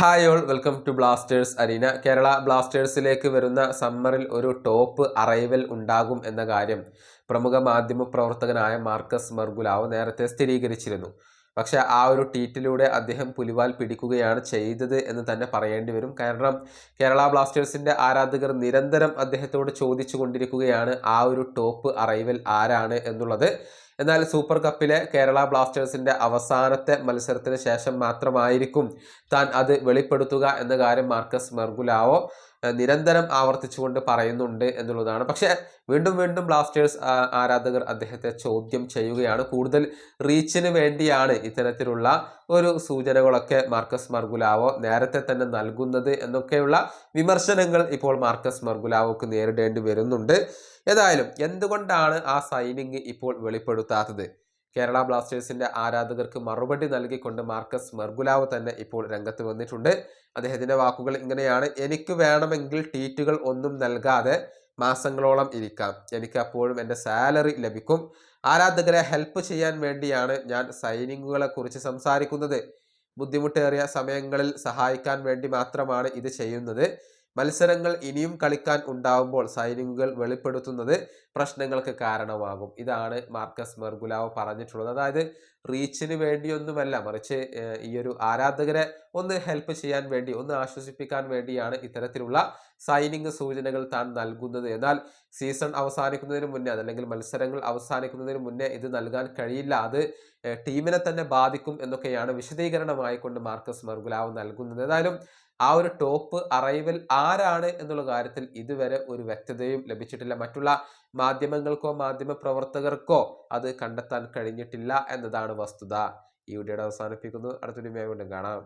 Hi all welcome to blasters arena. Kerala ബ്ലാസ്റ്റേഴ്സിലേക്ക് വരുന്ന സമ്മറിൽ ഒരു top arrival ഉണ്ടാകും എന്ന കാര്യം പ്രമുഖ മാധ്യമ പ്രവർത്തകനായ മാർക്കസ് മർഗുലാവ് നേരത്തെ സ്ഥിരീകരിച്ചിരുന്നു. പക്ഷേ ആ ഒരു ട്വീറ്റിലൂടെ അദ്ദേഹം പുലിവാൽ പിടിക്കുകയാണ് ചെയ്തത് എന്ന് തന്നെ പറയേണ്ടി വരും. കാരണം കേരള ബ്ലാസ്റ്റേഴ്സിന്റെ ആരാധകർ നിരന്തരം അദ്ദേഹത്തോട് ചോദിച്ചു കൊണ്ടിരിക്കുകയാണ് ആ ഒരു ടോപ്പ് അറൈവൽ ആരാണ് എന്നുള്ളത്. എന്നാൽ സൂപ്പർ കപ്പിലെ കേരള ബ്ലാസ്റ്റേഴ്സിന്റെ അവസാനത്തെ മത്സരത്തിന് ശേഷം മാത്രമായിരിക്കും താൻ അത് വെളിപ്പെടുത്തുക എന്ന കാര്യം മാർക്കസ് മെർഗുലാവോ നിരന്തരം ആവർത്തിച്ചുകൊണ്ട് പറയുന്നുണ്ട് എന്നുള്ളതാണ്. പക്ഷേ വീണ്ടും വീണ്ടും ബ്ലാസ്റ്റേഴ്സ് ആരാധകർ അദ്ദേഹത്തെ ചോദ്യം ചെയ്യുകയാണ്. കൂടുതൽ റീച്ചിന് വേണ്ടിയാണ് ഇത്തരത്തിലുള്ള ഒരു സൂചനകളൊക്കെ മാർക്കസ് മർഗുലാവോ നേരത്തെ തന്നെ നൽകുന്നത് എന്നൊക്കെയുള്ള വിമർശനങ്ങൾ ഇപ്പോൾ മാർക്കസ് മർഗുലാവോക്ക് നേരിടേണ്ടി വരുന്നുണ്ട്. ഏതായാലും എന്തുകൊണ്ടാണ് ആ സൈനിങ് ഇപ്പോൾ വെളിപ്പെടുത്താത്തത്? കേരള ബ്ലാസ്റ്റേഴ്സിന്റെ ആരാധകർക്ക് മറുപടി നൽകിക്കൊണ്ട് മാർക്കസ് മെർഗുലാവ് തന്നെ ഇപ്പോൾ രംഗത്ത് വന്നിട്ടുണ്ട്. അദ്ദേഹത്തിന്റെ വാക്കുകൾ ഇങ്ങനെയാണ്. എനിക്ക് വേണമെങ്കിൽ ട്വീറ്റുകൾ ഒന്നും നൽകാതെ മാസങ്ങളോളം ഇരിക്കാം. എനിക്ക് അപ്പോഴും എന്റെ സാലറി ലഭിക്കും. ആരാധകരെ ഹെൽപ്പ് ചെയ്യാൻ വേണ്ടിയാണ് ഞാൻ സൈനിങ്ങുകളെ കുറിച്ച് സംസാരിക്കുന്നത്. ബുദ്ധിമുട്ടേറിയ സമയങ്ങളിൽ സഹായിക്കാൻ വേണ്ടി മാത്രമാണ് ഇത് ചെയ്യുന്നത്. മത്സരങ്ങൾ ഇനിയും കളിക്കാൻ ഉണ്ടാവുമ്പോൾ സൈനികുകൾ വെളിപ്പെടുത്തുന്നത് പ്രശ്നങ്ങൾക്ക് കാരണമാകും. ഇതാണ് മാർക്കസ് മെർഗുലാവ് പറഞ്ഞിട്ടുള്ളത്. അതായത് റീച്ചിന് വേണ്ടിയൊന്നുമല്ല മറിച്ച് ഈ ഒരു ആരാധകരെ ഒന്ന് ഹെൽപ്പ് ചെയ്യാൻ വേണ്ടി ഒന്ന് ആശ്വസിപ്പിക്കാൻ വേണ്ടിയാണ് ഇത്തരത്തിലുള്ള സൈനിങ് സൂചനകൾ താൻ നൽകുന്നത്. എന്നാൽ സീസൺ അവസാനിക്കുന്നതിന് മുന്നേ അതല്ലെങ്കിൽ മത്സരങ്ങൾ അവസാനിക്കുന്നതിന് മുന്നേ ഇത് നൽകാൻ കഴിയില്ല. അത് ടീമിനെ തന്നെ ബാധിക്കും എന്നൊക്കെയാണ് വിശദീകരണമായിക്കൊണ്ട് മാർക്കസ് മെർഗുലാവ് നൽകുന്നത്. ഏതായാലും ആ ഒരു ടോപ്പ് അറൈവൽ ആരാണ് എന്നുള്ള കാര്യത്തിൽ ഇതുവരെ ഒരു വ്യക്തതയും ലഭിച്ചിട്ടില്ല. മറ്റുള്ള മാധ്യമങ്ങൾക്കോ മാധ്യമ പ്രവർത്തകർക്കോ അത് കണ്ടെത്താൻ കഴിഞ്ഞിട്ടില്ല എന്നതാണ് വസ്തുത. ഈ വീഡിയോയുടെ അവസാനിപ്പിക്കുന്നു. അടുത്തൊരു വീണ്ടും കാണാം.